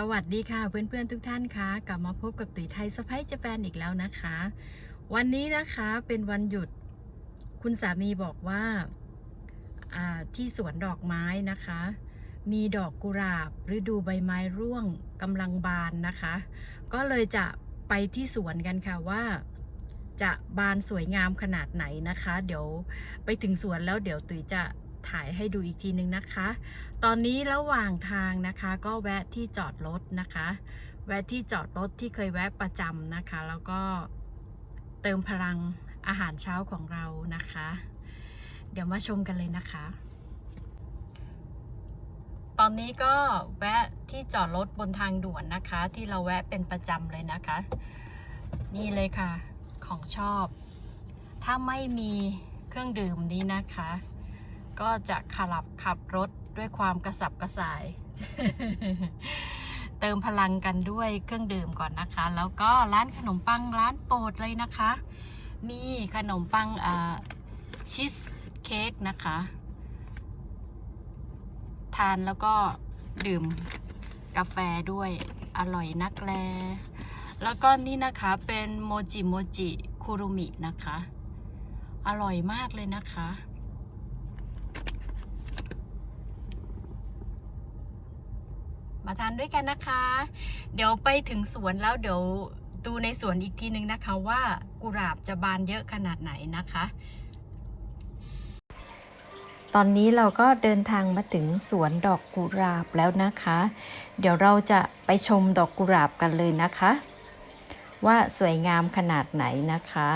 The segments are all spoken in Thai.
สวัสดีค่ะเพื่อนๆทุกท่านคะกลับมาพบกับตุ๋ยไทยสไปซ์ญี่ปุ่นอีกแล้วนะคะ วันนี้นะคะเป็นวันหยุด คุณสามีบอกว่าอ่าที่สวนดอกไม้นะคะ มีดอกกุหลาบฤดูใบไม้ร่วงกำลังบานนะคะ ก็เลยจะไปที่สวนกันค่ะว่า จะบานสวยงามขนาดไหนนะคะ เดี๋ยวไปถึงสวนแล้วเดี๋ยวตุ๋ยจะ ถ่ายให้ดูอีกทีนึงนะคะ ตอนนี้ระหว่างทางนะคะก็แวะที่จอดรถนะคะ แวะที่จอดรถที่เคยแวะประจำนะคะ แล้วก็เติมพลังอาหารเช้าของเรานะคะ เดี๋ยวมาชมกันเลยนะคะ ตอนนี้ก็แวะที่จอดรถบนทางด่วนนะคะ ที่เราแวะเป็นประจำเลยนะคะ นี่เลยค่ะของชอบ ถ้าไม่มีเครื่องดื่มนี้นะคะ ก็จะขับขับรถด้วยความกระสับกระส่าย เติมพลังกันด้วยเครื่องดื่มก่อนนะคะ แล้วก็ร้านขนมปังร้านโปรดเลยนะคะ มีขนมปังชีสเค้กนะคะ ทานแล้วก็ดื่มกาแฟด้วยอร่อยนักแล แล้วก็นี่นะคะเป็นโมจิโมจิคุรุมินะคะ อร่อยมากเลยนะคะ มาทานด้วยกันนะคะ เดี๋ยวไปถึงสวนแล้วเดี๋ยวดูในสวนอีกทีนึงนะคะว่ากุหลาบจะบานเยอะขนาดไหนนะคะ ตอนนี้เราก็เดินทางมาถึงสวนดอกกุหลาบแล้วนะคะ เดี๋ยวเราจะไปชมดอกกุหลาบกันเลยนะคะ ว่าสวยงามขนาดไหนนะคะ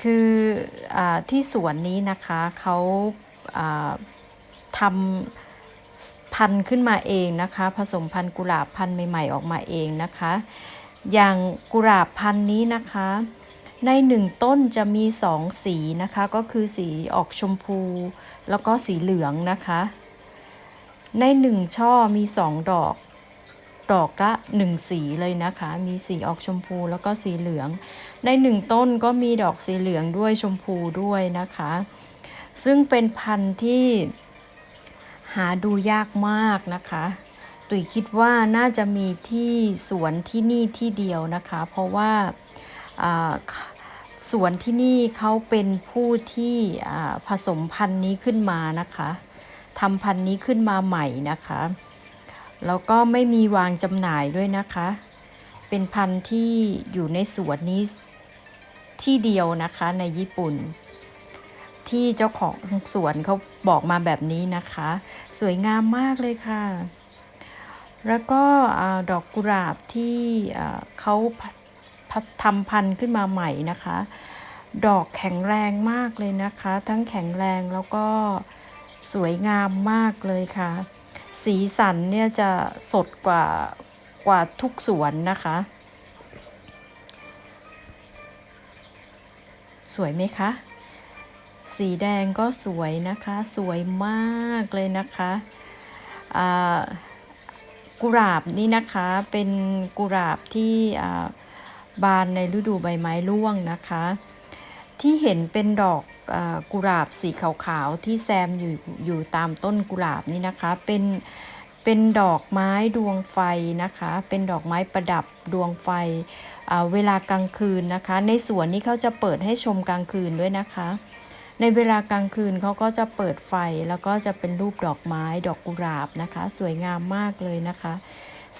คืออที่สวนนี้นะคะเขาทำ พันธุ์ขึ้นมาเองนะคะ ผสมพันธุ์กุหลาบพันธุ์ใหม่ๆออกมาเองนะคะ อย่างกุหลาบพันธุ์นี้นะคะ ในหนึ่งต้นจะมีสองสีนะคะ ก็คือสีออกชมพู แล้วก็สีเหลืองนะคะ ในหนึ่งช่อมีสองดอกดอกละหนึ่งสีเลยนะคะ มีสีออกชมพูแล้วก็สีเหลือง ในหนึ่งต้นก็มีดอกสีเหลืองด้วยชมพูด้วยนะคะ ซึ่งเป็นพันธุ์ที่ หาดูยากมากนะคะ ตุ๋ยคิดว่าน่าจะมีที่สวนที่นี่ที่เดียวนะคะ เพราะว่าสวนที่นี่เขาเป็นผู้ที่ผสมพันธุ์นี้ขึ้นมานะคะทำพันธุ์นี้ขึ้นมาใหม่นะคะ แล้วก็ไม่มีวางจำหน่ายด้วยนะคะ เป็นพันธุ์ที่อยู่ในสวนนี้ที่เดียวนะคะในญี่ปุ่น ที่เจ้าของสวนเขาบอกมาแบบนี้นะคะ สวยงามมากเลยค่ะ แล้วก็ดอกกุหลาบที่เขาพัพัทำพันธุ์ขึ้นมาใหม่นะคะ ดอกแข็งแรงมากเลยนะคะ ทั้งแข็งแรงแล้วก็สวยงามมากเลยค่ะ สีสันเนี่ยจะสดกว่ากว่าทุกสวนนะคะ สวยไหมคะ สีแดงก็สวยนะคะ สวยมากเลยนะคะกุหลาบนี่นะคะเป็นกุหลาบที่บานในฤดูใบไม้ร่วงนะคะ ที่เห็นเป็นดอกอกุหลาบสีขาวๆที่แซมอยู่อยู่ตามต้นกุหลาบนี่นะคะเป็นเป็นดอกไม้ดวงไฟนะคะ เป็นดอกไม้ประดับดวงไฟเวลากลางคืนนะคะ ในสวนนี้เขาจะเปิดให้ชมกลางคืนด้วยนะคะ ในเวลากลางคืนเขาก็จะเปิดไฟแล้วก็จะเป็นรูปดอกไม้ดอกกุหลาบนะคะ สวยงามมากเลยนะคะ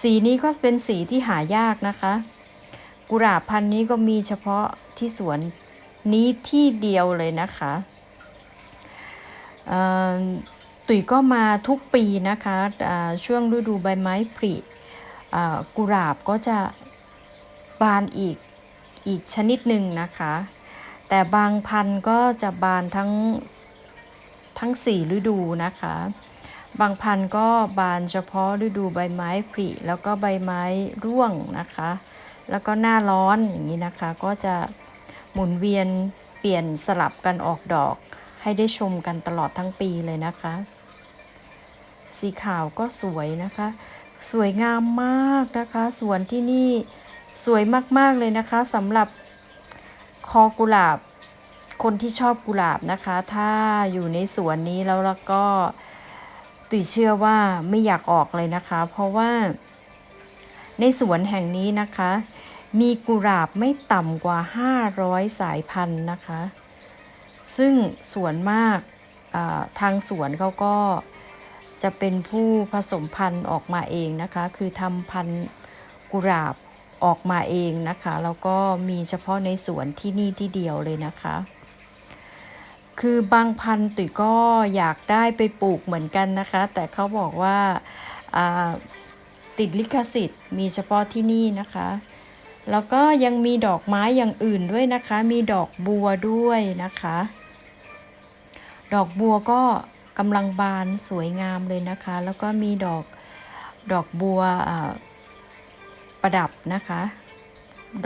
สีนี้ก็เป็นสีที่หายากนะคะ กุหลาบพันธุ์นี้ก็มีเฉพาะที่สวนนี้ที่เดียวเลยนะคะตุ๋ยก็มาทุกปีนะคะช่วงฤดูใบไม้ผลิกุหลาบก็จะบานอีกอีกชนิดหนึ่งนะคะ แต่บางพันธุ์ก็จะบานทั้งทั้งสี่ฤดูนะคะ บางพันธุ์ก็บานเฉพาะฤดูใบไม้ผลิแล้วก็ใบไม้ร่วงนะคะ แล้วก็หน้าร้อนอย่างนี้นะคะ ก็จะหมุนเวียนเปลี่ยนสลับกันออกดอก ให้ได้ชมกันตลอดทั้งปีเลยนะคะ สีขาวก็สวยนะคะ สวยงามมากนะคะ สวนที่นี่สวยมากๆเลยนะคะสำหรับ คอกุหลาบ คนที่ชอบกุหลาบนะคะ ถ้าอยู่ในสวนนี้แล้วแล้วก็ตุ๋ยเชื่อว่าไม่อยากออกเลยนะคะ เพราะว่าในสวนแห่งนี้นะคะ มีกุหลาบไม่ต่ำกว่า 500 สายพันธุ์นะคะ ซึ่งสวนมากทางสวนเขาก็จะเป็นผู้ผสมพันธุ์ออกมาเองนะคะ คือทำพันธุ์กุหลาบ ออกมาเองนะคะ แล้วก็มีเฉพาะในสวนที่นี่ที่เดียวเลยนะคะ คือบางพันธุ์ตุ๋ยก็อยากได้ไปปลูกเหมือนกันนะคะ แต่เขาบอกว่าติดลิขสิทธิ์ มีเฉพาะที่นี่นะคะ แล้วก็ยังมีดอกไม้อย่างอื่นด้วยนะคะ มีดอกบัวด้วยนะคะ ดอกบัวก็กำลังบานสวยงามเลยนะคะ แล้วก็มีดอกดอกบัวอ่า ประดับนะคะ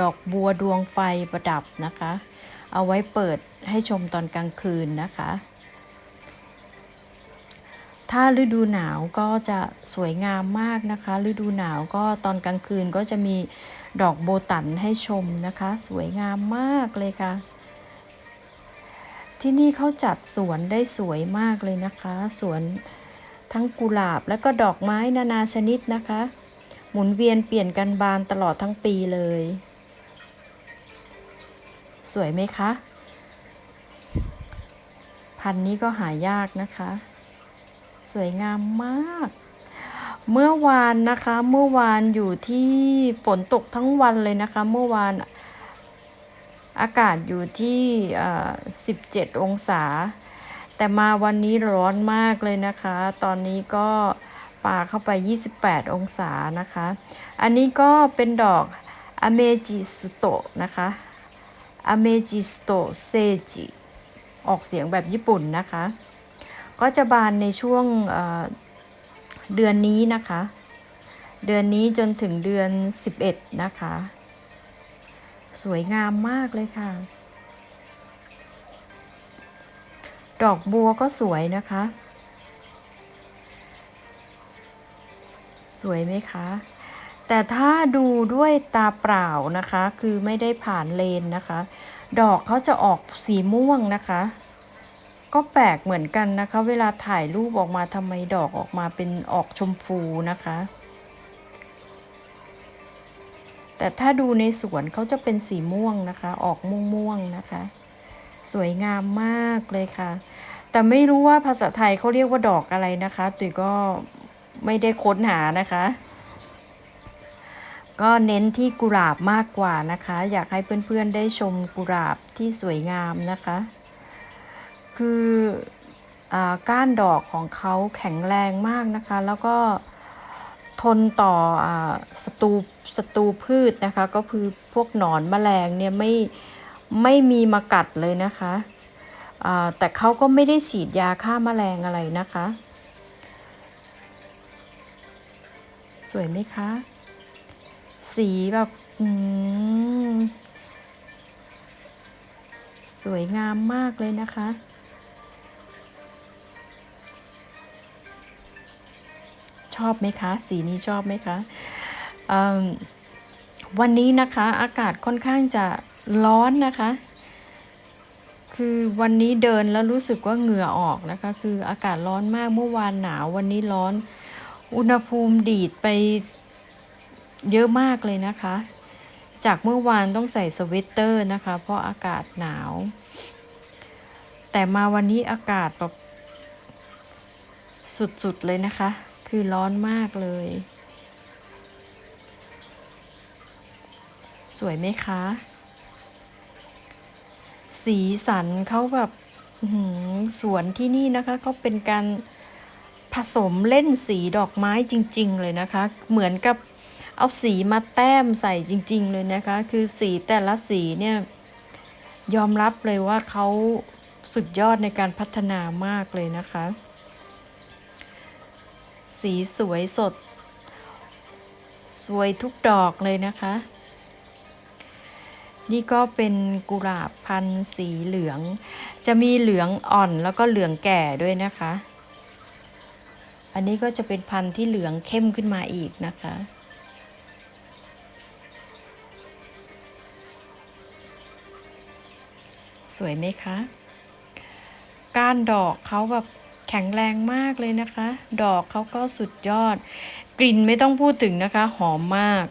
ดอกบัวดวงไฟประดับนะคะ เอาไว้เปิดให้ชมตอนกลางคืนนะคะ ถ้าฤดูหนาวก็จะสวยงามมากนะคะ ฤดูหนาวก็ตอนกลางคืนก็จะมีดอกโบตันให้ชมนะคะ สวยงามมากเลยค่ะ ที่นี่เขาจัดสวนได้สวยมากเลยนะคะ สวนทั้งกุหลาบและก็ดอกไม้นานาชนิดนะคะ หมุนเวียนเปลี่ยนกันบานตลอดทั้งปีเลย สวยไหมคะ พันนี้ก็หายากนะคะ สวยงามมาก เมื่อวานนะคะ เมื่อวานอยู่ที่ฝนตกทั้งวันเลยนะคะ เมื่อวานอากาศอยู่ที่อ่อ17 องศา แต่มาวันนี้ร้อนมากเลยนะคะ ตอนนี้ก็ ปาเข้าไป 28 องศานะคะ อันนี้ก็เป็นดอกอเมจิสุโตะนะคะอเมจิสโตเซจิ ออกเสียงแบบญี่ปุ่นนะคะ ก็จะบานในช่วงเเดือนนี้นะคะ เดือนนี้จนถึงเดือน 11 นะคะ สวยงามมากเลยค่ะ ดอกบัวก็สวยนะคะ สวยไหมคะ แต่ถ้าดูด้วยตาเปล่านะคะ คือไม่ได้ผ่านเลนนะคะ ดอกเขาจะออกสีม่วงนะคะ ก็แปลกเหมือนกันนะคะ เวลาถ่ายรูปออกมาทำไมดอกออกมาเป็นออกชมพูนะคะ แต่ถ้าดูในสวนเขาจะเป็นสีม่วงนะคะ ออกม่วงๆนะคะ สวยงามมากเลยค่ะแต่ไม่รู้ว่าภาษาไทยเขาเรียกว่าดอกอะไรนะคะ ตุ๋ยก็ ไม่ได้ค้นหานะคะ ก็เน้นที่กุหลาบมากกว่านะคะ อยากให้เพื่อนๆได้ชมกุหลาบที่สวยงามนะคะ คืออาก้านดอกของเขาแข็งแรงมากนะคะ แล้วก็ทนต่ออาศัตรูศัตรูพืชนะคะ ก็คือพวกหนอนแมลงเนี่ยไม่ไม่มีมากัดเลยนะคะอ่าแต่เขาก็ไม่ได้ฉีดยาฆ่าแมลงอะไรนะคะ สวยไหมคะ สีแบบสวยงามมากเลยนะคะ ชอบไหมคะ สีนี้ชอบไหมคะมวันนี้นะคะอากาศค่อนข้างจะร้อนนะคะ คือวันนี้เดินแล้วรู้สึกว่าเหงื่อออกนะคะ คืออากาศร้อนมากเมื่อวานหนาววันนี้ร้อน อุณหภูมิดีดไปเยอะมากเลยนะคะ จากเมื่อวานต้องใส่สเวตเตอร์นะคะ เพราะอากาศหนาว แต่มาวันนี้อากาศแบบสุดๆเลยนะคะ คือร้อนมากเลย สวยไหมคะ สีสันเขาแบบสวนที่นี่นะคะเขาเป็นการ ผสมเล่นสีดอกไม้จริง ๆ เลยนะคะ เหมือนกับเอาสีมาแต้มใส่จริง ๆ เลยนะคะ คือสีแต่ละสีเนี่ยยอมรับเลยว่าเขาสุดยอดในการพัฒนามากเลยนะคะ สีสวยสด สวยทุกดอกเลยนะคะ นี่ก็เป็นกุหลาบพันธุ์สีเหลือง จะมีเหลืองอ่อนแล้วก็เหลืองแก่ด้วยนะคะ อันนี้ก็จะเป็นพันธุ์ที่เหลืองเข้มขึ้นมาอีกนะคะ สวยไหมคะ ก้านดอกเขาแบบแข็งแรงมากเลยนะคะ ดอกเขาก็สุดยอด กลิ่นไม่ต้องพูดถึงนะคะ หอมมาก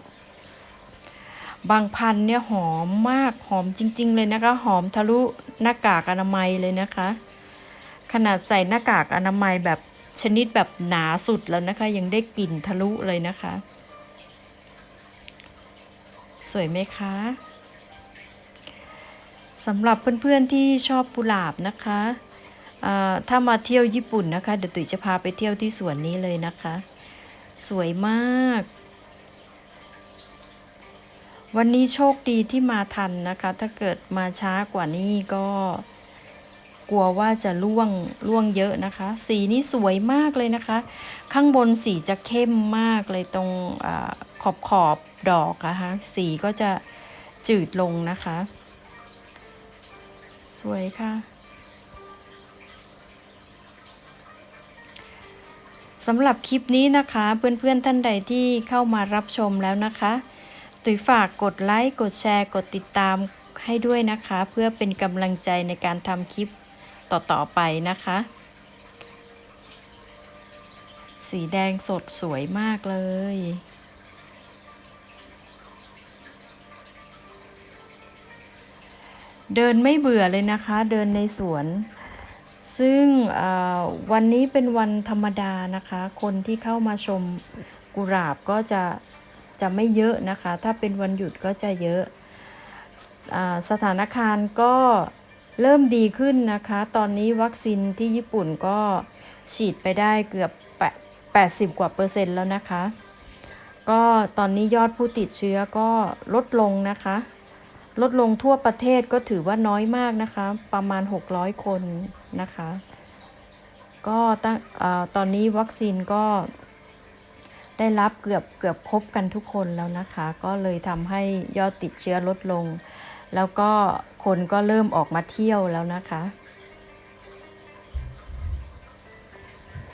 บางพันธุ์เนี่ยหอมมาก หอมจริง ๆ เลยนะคะ หอมทะลุหน้ากากอนามัยเลยนะคะ ขนาดใส่หน้ากากอนามัยแบบ ชนิดแบบหนาสุดแล้วนะคะ ยังได้กลิ่นทะลุเลยนะคะ สวยไหมคะสำหรับเพื่อนๆที่ชอบกุหลาบนะคะถ้ามาเที่ยวญี่ปุ่นนะคะ เดี๋ยวตุ๋ยจะพาไปเที่ยวที่สวนนี้เลยนะคะ สวยมาก วันนี้โชคดีที่มาทันนะคะ ถ้าเกิดมาช้ากว่านี้ก็ กลัวว่าจะล่วงล่วงเยอะนะคะ สีนี้สวยมากเลยนะคะ ข้างบนสีจะเข้มมากเลยตรงอขอบขอบดอกนะคะสีก็จะจืดลงนะคะ สวยค่ะสำหรับคลิปนี้นะคะ เพื่อนๆท่านใดที่เข้ามารับชมแล้วนะคะ ตุยฝากกดไลค์ กดแชร์ กดติดตามให้ด้วยนะคะ เพื่อเป็นกำลังใจในการทำคลิป ต่อๆไปนะคะ สีแดงสดสวยมากเลย เดินไม่เบื่อเลยนะคะ เดินในสวน ซึ่งวันนี้เป็นวันธรรมดานะคะ คนที่เข้ามาชมกุหลาบก็จะจะไม่เยอะนะคะ ถ้าเป็นวันหยุดก็จะเยอะอสถานการณ์ก็ เริ่มดีขึ้นนะคะ ตอนนี้วัคซีนที่ญี่ปุ่นก็ฉีดไปได้เกือบแปด80 กว่าเปอร์เซ็นต์แล้วนะคะ ก็ตอนนี้ยอดผู้ติดเชื้อก็ลดลงนะคะ ลดลงทั่วประเทศก็ถือว่าน้อยมากนะคะ ประมาณ 600 คนนะคะ ก็ตั้งตอนนี้วัคซีนก็ได้รับเกือบเกือบครบกันทุกคนแล้วนะคะ ก็เลยทำให้ยอดติดเชื้อลดลง แล้วก็คนก็เริ่มออกมาเที่ยวแล้วนะคะ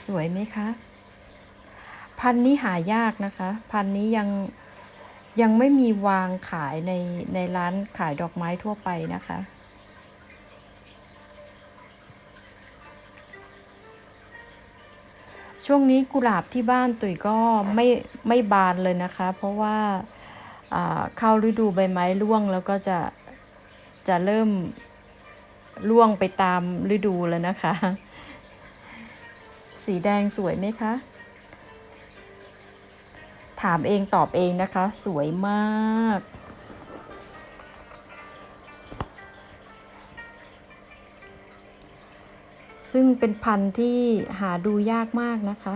สวยไหมคะ พันนี้หายากนะคะ พันนี้ยังยังไม่มีวางขายในในร้านขายดอกไม้ทั่วไปนะคะ ช่วงนี้กุหลาบที่บ้านตุ๋ยก็ไม่ไม่บานเลยนะคะ เพราะว่าเข้าฤดูใบไม้ร่วงแล้วก็จะ จะเริ่มร่วงไปตามฤดูแล้วนะคะ สีแดงสวยไหมคะ ถามเองตอบเองนะคะ สวยมากซึ่งเป็นพันธุ์ที่หาดูยากมากนะคะ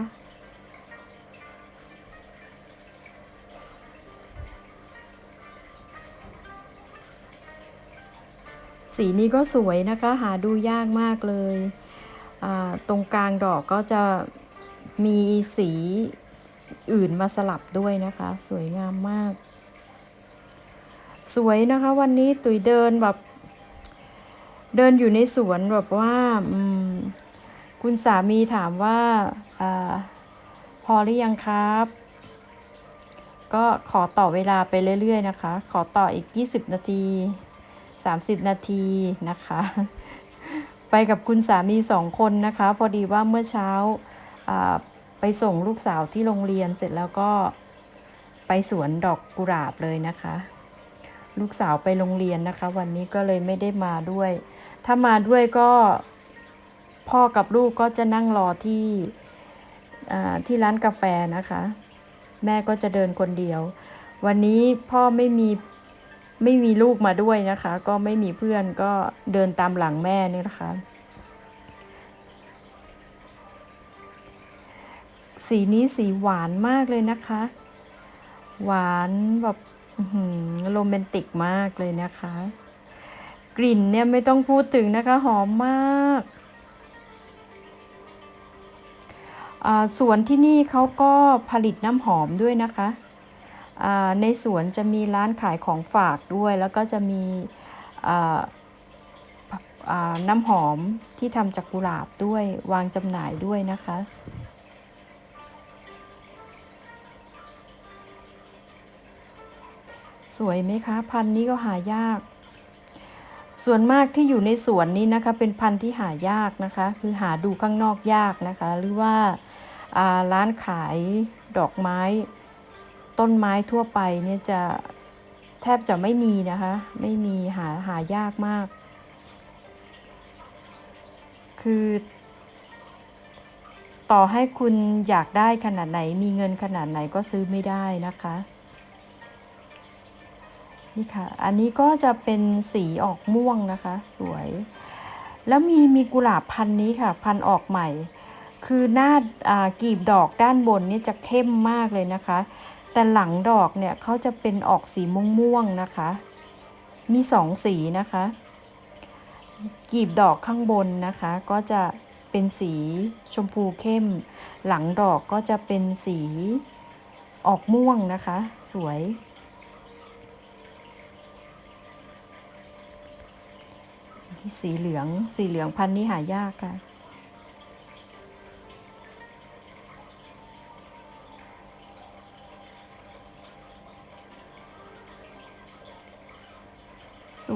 สีนี้ก็สวยนะคะ หาดูยากมากเลย ตรงกลางดอกก็จะมีสีอื่นมาสลับด้วยนะคะ สวยงามมาก สวยนะคะวันนี้ตุยเดินแบบ เดินอยู่ในสวนแบบว่าคุณสามีถามว่าอพอหรือยังครับ ก็ขอต่อเวลาไปเรื่อยๆนะคะ ขอต่ออีก 20 นาที 30 นาทีนะคะ ไปกับคุณสามีสองคนนะคะ พอดีว่าเมื่อเช้าไปส่งลูกสาวที่โรงเรียนเสร็จแล้วก็ไปสวนดอกกุหลาบเลยนะคะ ลูกสาวไปโรงเรียนนะคะ วันนี้ก็เลยไม่ได้มาด้วย ถ้ามาด้วยก็พ่อกับลูกก็จะนั่งรอที่ที่ร้านกาแฟนะคะ แม่ก็จะเดินคนเดียว วันนี้พ่อไม่มี ไม่มีลูกมาด้วยนะคะ ก็ไม่มีเพื่อนก็เดินตามหลังแม่นี่นะคะ สีนี้สีหวานมากเลยนะคะ หวานแบบโรแมนติกมากเลยนะคะ กลิ่นเนี่ยไม่ต้องพูดถึงนะคะหอมมากสวนที่นี่เขาก็ผลิตน้ำหอมด้วยนะคะ ในสวนจะมีร้านขายของฝากด้วย แล้วก็จะมีน้ำหอมที่ทำจากกุหลาบด้วยวางจำหน่ายด้วยนะคะสวยไหมคะ พันธุ์นี้ก็หายาก ส่วนมากที่อยู่ในสวนนี้นะคะ เป็นพันธุ์ที่หายากนะคะ คือหาดูข้างนอกยากนะคะ หรือว่าร้านขายดอกไม้ ต้นไม้ทั่วไปเนี่ยจะแทบจะไม่มีนะคะ ไม่มีหาหายากมาก คือ ต่อให้คุณอยากได้ขนาดไหน มีเงินขนาดไหนก็ซื้อไม่ได้นะคะนี่ค่ะ อันนี้ก็จะเป็นสีออกม่วงนะคะ สวย แล้วมีมีกุหลาบพันนี้ค่ะ พันออกใหม่ คือหน้าอ่ากีบดอกด้านบนนี่จะเข้มมากเลยนะคะ แต่หลังดอกเนี่ยเขาจะเป็นออกสีม่วงๆนะคะ มีสองสีนะคะ กีบดอกข้างบนนะคะ ก็จะเป็นสีชมพูเข้ม หลังดอกก็จะเป็นสีออกม่วงนะคะ สวย สีเหลือง สีเหลืองพันธุ์นี้หายากค่ะ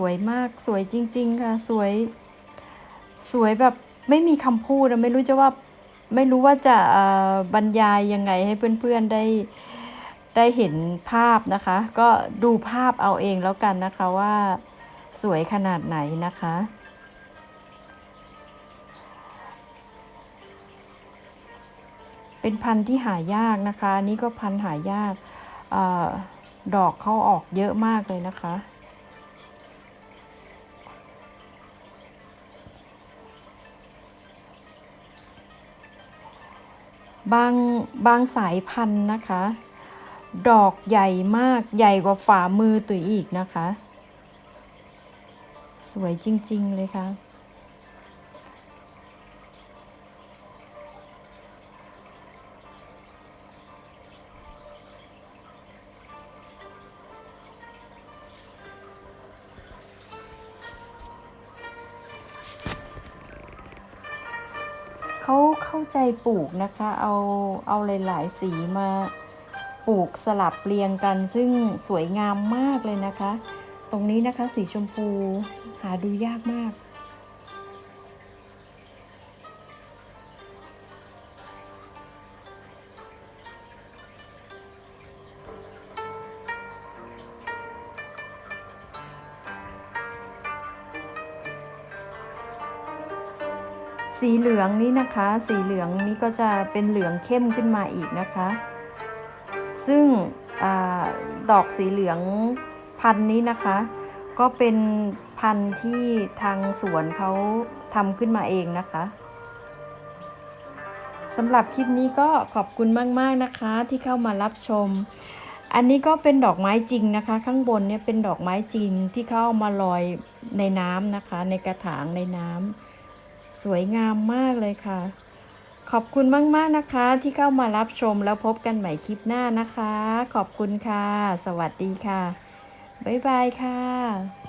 วยมากสวยจริง ๆ ค่ะ สวย สวยแบบไม่มีคำพูดไม่รู้จะว่าไม่รู้ว่าจะอ่อบรรยายยังไงให้เพื่อนๆได้ได้เห็นภาพนะคะ ก็ดูภาพเอาเองแล้วกันนะคะว่าสวยขนาดไหนนะคะ เป็นพันธุ์ที่หายากนะคะ นี่ก็พันธุ์หายากอดอกเข้าออกเยอะมากเลยนะคะ บางบางสายพันธุ์นะคะ ดอกใหญ่มากใหญ่กว่าฝ่ามือตุ๋ยอีกนะคะ สวยจริง ๆ เลยค่ะ ใจปลูกนะคะ เอาเอาหลายๆสีมาปลูกสลับเรียงกัน ซึ่งสวยงามมากเลยนะคะ ตรงนี้นะคะสีชมพูหาดูยากมาก ลืองนี้นะคะ สีเหลืองนี้ก็จะเป็นเหลืองเข้มขึ้นมาอีกนะคะ ซึ่งอดอกสีเหลืองพันนี้นะคะ ก็เป็นพันธุ์ที่ทางสวนเขาทำขึ้นมาเองนะคะสำหรับคลิปนี้ก็ขอบคุณมาก ๆ นะคะที่เข้ามารับชม อันนี้ก็เป็นดอกไม้จริงนะคะ ข้างบนเนี่ยเป็นดอกไม้จริงที่เขาเอามาลอยในน้ำนะคะ ในกระถางในน้ำ สวยงามมากเลยค่ะ ขอบคุณมากๆนะคะที่เข้ามารับชมแล้วพบกันใหม่คลิปหน้านะคะ ขอบคุณค่ะ สวัสดีค่ะ บ๊ายบายค่ะ